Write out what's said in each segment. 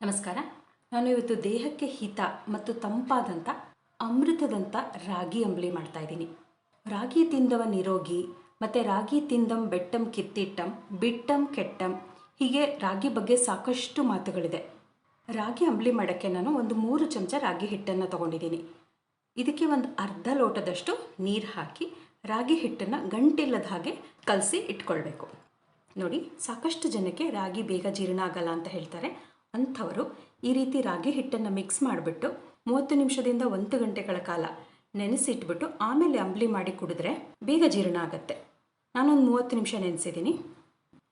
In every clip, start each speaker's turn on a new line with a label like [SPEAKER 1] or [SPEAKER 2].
[SPEAKER 1] ನಮಸ್ಕಾರ. ನಾನು ಇವತ್ತು ದೇಹಕ್ಕೆ ಹಿತ ಮತ್ತು ತಂಪಾದಂಥ ಅಮೃತದಂಥ ರಾಗಿ ಅಂಬಲಿ ಮಾಡ್ತಾ ಇದ್ದೀನಿ. ರಾಗಿ ತಿಂದವ ನಿರೋಗಿ, ಮತ್ತು ರಾಗಿ ತಿಂದಂ ಬೆಟ್ಟಂ ಕಿತ್ತಿಟ್ಟಂ, ಬಿಟ್ಟಂ ಕೆಟ್ಟಂ, ಹೀಗೆ ರಾಗಿ ಬಗ್ಗೆ ಸಾಕಷ್ಟು ಮಾತುಗಳಿದೆ. ರಾಗಿ ಅಂಬಲಿ ಮಾಡೋಕ್ಕೆ ನಾನು ಒಂದು ಮೂರು ಚಮಚ ರಾಗಿ ಹಿಟ್ಟನ್ನು ತಗೊಂಡಿದ್ದೀನಿ. ಇದಕ್ಕೆ ಒಂದು ಅರ್ಧ ಲೋಟದಷ್ಟು ನೀರು ಹಾಕಿ ರಾಗಿ ಹಿಟ್ಟನ್ನು ಗಂಟಿಲ್ಲದ ಹಾಗೆ ಕಲಸಿ ಇಟ್ಕೊಳ್ಬೇಕು. ನೋಡಿ, ಸಾಕಷ್ಟು ಜನಕ್ಕೆ ರಾಗಿ ಬೇಗ ಜೀರ್ಣ ಆಗಲ್ಲ ಅಂತ ಹೇಳ್ತಾರೆ. ಅಂಥವರು ಈ ರೀತಿ ರಾಗಿ ಹಿಟ್ಟನ್ನು ಮಿಕ್ಸ್ ಮಾಡಿಬಿಟ್ಟು ಮೂವತ್ತು ನಿಮಿಷದಿಂದ ಒಂದು ಗಂಟೆಗಳ ಕಾಲ ನೆನೆಸಿಟ್ಬಿಟ್ಟು ಆಮೇಲೆ ಅಂಬ್ಲಿ ಮಾಡಿ ಕುಡಿದ್ರೆ ಬೇಗ ಜೀರ್ಣ ಆಗುತ್ತೆ. ನಾನೊಂದು ಮೂವತ್ತು ನಿಮಿಷ ನೆನೆಸಿದ್ದೀನಿ.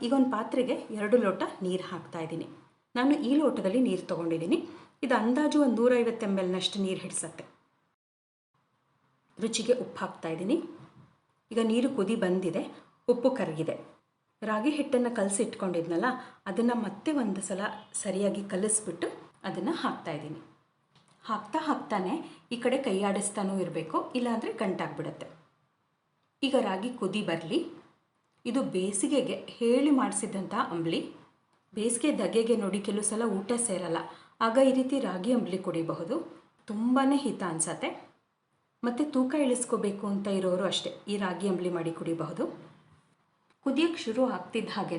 [SPEAKER 1] ಈಗ ಒಂದು ಪಾತ್ರೆಗೆ ಎರಡು ಲೋಟ ನೀರು ಹಾಕ್ತಾ ಇದ್ದೀನಿ. ನಾನು ಈ ಲೋಟದಲ್ಲಿ ನೀರು ತೊಗೊಂಡಿದ್ದೀನಿ. ಇದು ಅಂದಾಜು ಒಂದು ನೂರೈವತ್ತು ಎಂ ಎಲ್ನಷ್ಟು ನೀರು ಹಿಡಿಸತ್ತೆ. ರುಚಿಗೆ ಉಪ್ಪು ಹಾಕ್ತಾ ಇದ್ದೀನಿ. ಈಗ ನೀರು ಕುದಿ ಬಂದಿದೆ. ಉಪ್ಪು ಕರಗಿದೆ. ರಾಗಿ ಹಿಟ್ಟನ್ನು ಕಲಸಿ ಇಟ್ಕೊಂಡಿದ್ನಲ್ಲ ಅದನ್ನು ಮತ್ತೆ ಒಂದು ಸಲ ಸರಿಯಾಗಿ ಕಲಿಸ್ಬಿಟ್ಟು ಅದನ್ನು ಹಾಕ್ತಾ ಇದ್ದೀನಿ. ಹಾಕ್ತಾ ಹಾಕ್ತಾನೆ ಈ ಕಡೆ ಕೈ ಆಡಿಸ್ತಾನೂ ಇರಬೇಕು, ಇಲ್ಲಾಂದರೆ ಗಂಟಾಗ್ಬಿಡುತ್ತೆ. ಈಗ ರಾಗಿ ಕುದಿ ಬರಲಿ. ಇದು ಬೇಸಿಗೆಗೆ ಹೇಳಿ ಮಾಡಿಸಿದಂಥ ಅಂಬಲಿ. ಬೇಸಿಗೆ ದಗೆಗೆ ನೋಡಿ ಕೆಲವು ಸಲ ಊಟ ಸೇರಲ್ಲ, ಆಗ ಈ ರೀತಿ ರಾಗಿ ಅಂಬಲಿ ಕುಡಿಬಹುದು. ತುಂಬಾ ಹಿತ ಅನ್ಸತ್ತೆ. ಮತ್ತು ತೂಕ ಇಳಿಸ್ಕೋಬೇಕು ಅಂತ ಇರೋರು ಅಷ್ಟೇ, ಈ ರಾಗಿ ಅಂಬಲಿ ಮಾಡಿ ಕುಡಿಬಹುದು. ಕುದಿಯೋಕ್ಕೆ ಶುರು ಆಗ್ತಿದ್ದ ಹಾಗೇ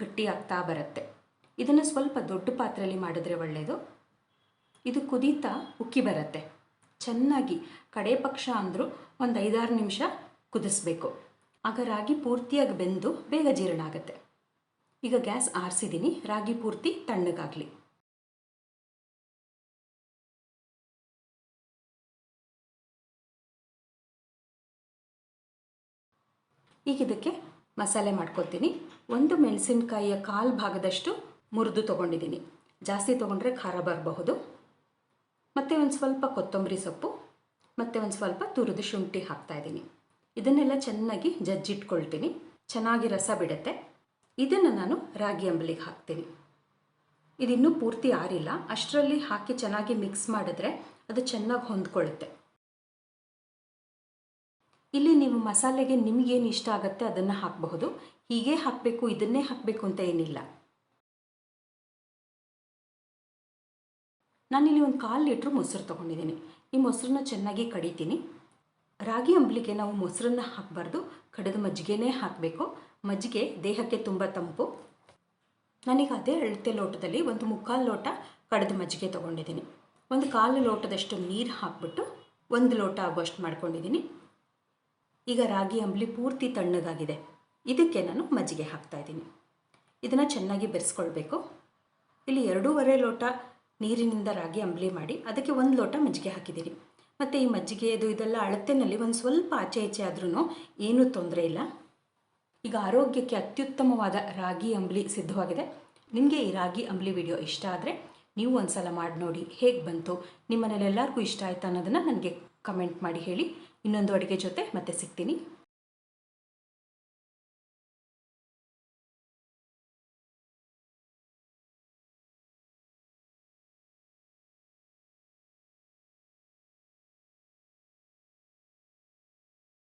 [SPEAKER 1] ಗಟ್ಟಿ ಆಗ್ತಾ ಬರುತ್ತೆ. ಇದನ್ನು ಸ್ವಲ್ಪ ದೊಡ್ಡ ಪಾತ್ರೆಯಲ್ಲಿ ಮಾಡಿದ್ರೆ ಒಳ್ಳೆಯದು ಇದು ಕುದೀತಾ ಉಕ್ಕಿ ಬರುತ್ತೆ. ಚೆನ್ನಾಗಿ ಕಡೆ ಪಕ್ಷ ಅಂದರೂ ಒಂದು ಐದಾರು ನಿಮಿಷ ಕುದಿಸ್ಬೇಕು. ಆಗ ರಾಗಿ ಪೂರ್ತಿಯಾಗಿ ಬೆಂದು ಬೇಗ ಜೀರ್ಣ ಆಗುತ್ತೆ. ಈಗ ಗ್ಯಾಸ್ ಆರಿಸಿದ್ದೀನಿ ರಾಗಿ ಪೂರ್ತಿ ತಣ್ಣಗಾಗಲಿ. ಈಗ ಇದಕ್ಕೆ ಮಸಾಲೆ ಮಾಡ್ಕೊತೀನಿ. ಒಂದು ಮೆಣಸಿನಕಾಯಿಯ ಕಾಲು ಭಾಗದಷ್ಟು ಮುರಿದು ತೊಗೊಂಡಿದ್ದೀನಿ. ಜಾಸ್ತಿ ತೊಗೊಂಡ್ರೆ ಖಾರ ಬರಬಹುದು. ಮತ್ತು ಒಂದು ಸ್ವಲ್ಪ ಕೊತ್ತಂಬರಿ ಸೊಪ್ಪು, ಮತ್ತು ಒಂದು ಸ್ವಲ್ಪ ತುರಿದು ಶುಂಠಿ ಹಾಕ್ತಾ ಇದ್ದೀನಿ. ಇದನ್ನೆಲ್ಲ ಚೆನ್ನಾಗಿ ಜಜ್ಜಿಟ್ಕೊಳ್ತೀನಿ. ಚೆನ್ನಾಗಿ ರಸ ಬಿಡುತ್ತೆ. ಇದನ್ನು ನಾನು ರಾಗಿ ಅಂಬಲಿಗೆ ಹಾಕ್ತೀನಿ. ಇದಿನ್ನೂ ಪೂರ್ತಿ ಆರಿಲ್ಲ. ಅಷ್ಟರಲ್ಲಿ ಹಾಕಿ ಚೆನ್ನಾಗಿ ಮಿಕ್ಸ್ ಮಾಡಿದ್ರೆ ಅದು ಚೆನ್ನಾಗಿ ಹೊಂದ್ಕೊಳ್ಳುತ್ತೆ ಇಲ್ಲಿ ನೀವು ಮಸಾಲೆಗೆ ನಿಮಗೇನು ಇಷ್ಟ ಆಗುತ್ತೆ ಅದನ್ನು ಹಾಕಬಹುದು. ಹೀಗೆ ಹಾಕಬೇಕು, ಇದನ್ನೇ ಹಾಕಬೇಕು ಅಂತ ಏನಿಲ್ಲ. ನಾನಿಲ್ಲಿ ಒಂದು ಕಾಲು ಲೀಟ್ರ್ ಮೊಸರು ತೊಗೊಂಡಿದ್ದೀನಿ. ಈ ಮೊಸರನ್ನ ಚೆನ್ನಾಗಿ ಕಡಿತೀನಿ. ರಾಗಿ ಅಂಬಲಿಗೆ ನಾವು ಮೊಸರನ್ನ ಹಾಕಬಾರ್ದು. ಕಡಿದ ಮಜ್ಜಿಗೆನೇ ಹಾಕಬೇಕು. ಮಜ್ಜಿಗೆ ದೇಹಕ್ಕೆ ತುಂಬ ತಂಪು. ನನಗೆ ಅದೇ ಅಳತೆ ಲೋಟದಲ್ಲಿ ಒಂದು ಮುಕ್ಕಾಲು ಲೋಟ ಕಡಿದ ಮಜ್ಜಿಗೆ ತೊಗೊಂಡಿದ್ದೀನಿ. ಒಂದು ಕಾಲು ಲೋಟದಷ್ಟು ನೀರು ಹಾಕ್ಬಿಟ್ಟು ಒಂದು ಲೋಟ ಆಗುವಷ್ಟು ಮಾಡ್ಕೊಂಡಿದ್ದೀನಿ. ಈಗ ರಾಗಿ ಅಂಬ್ಲಿ ಪೂರ್ತಿ ತಣ್ಣಗಾಗಿದೆ. ಇದಕ್ಕೆ ನಾನು ಮಜ್ಜಿಗೆ ಹಾಕ್ತಾ ಇದ್ದೀನಿ. ಇದನ್ನು ಚೆನ್ನಾಗಿ ಬೆರೆಸ್ಕೊಳ್ಬೇಕು. ಇಲ್ಲಿ ಎರಡೂವರೆ ಲೋಟ ನೀರಿನಿಂದ ರಾಗಿ ಅಂಬಲಿ ಮಾಡಿ ಅದಕ್ಕೆ ಒಂದು ಲೋಟ ಮಜ್ಜಿಗೆ ಹಾಕಿದ್ದೀನಿ. ಮತ್ತು ಈ ಮಜ್ಜಿಗೆ ಇದು ಇದೆಲ್ಲ ಅಳತೆನಲ್ಲಿ ಒಂದು ಸ್ವಲ್ಪ ಆಚೆ ಈಚೆ ಆದ್ರೂ ಏನೂ ತೊಂದರೆ ಇಲ್ಲ. ಈಗ ಆರೋಗ್ಯಕ್ಕೆ ಅತ್ಯುತ್ತಮವಾದ ರಾಗಿ ಅಂಬ್ಲಿ ಸಿದ್ಧವಾಗಿದೆ. ನಿಮಗೆ ಈ ರಾಗಿ ಅಂಬಲಿ ವಿಡಿಯೋ ಇಷ್ಟ ಆದರೆ ನೀವು ಒಂದು ಸಲ ಮಾಡಿ ನೋಡಿ ಹೇಗೆ ಬಂತು, ನಿಮ್ಮ ಮನೇಲಿ ಎಲ್ಲರಿಗೂ ಇಷ್ಟ ಆಯ್ತಾ ಅನ್ನೋದನ್ನು ನನಗೆ ಕಮೆಂಟ್ ಮಾಡಿ ಹೇಳಿ. ಇನ್ನೊಂದು ಅಡುಗೆ ಜೊತೆ ಮತ್ತೆ ಸಿಗ್ತೀನಿ.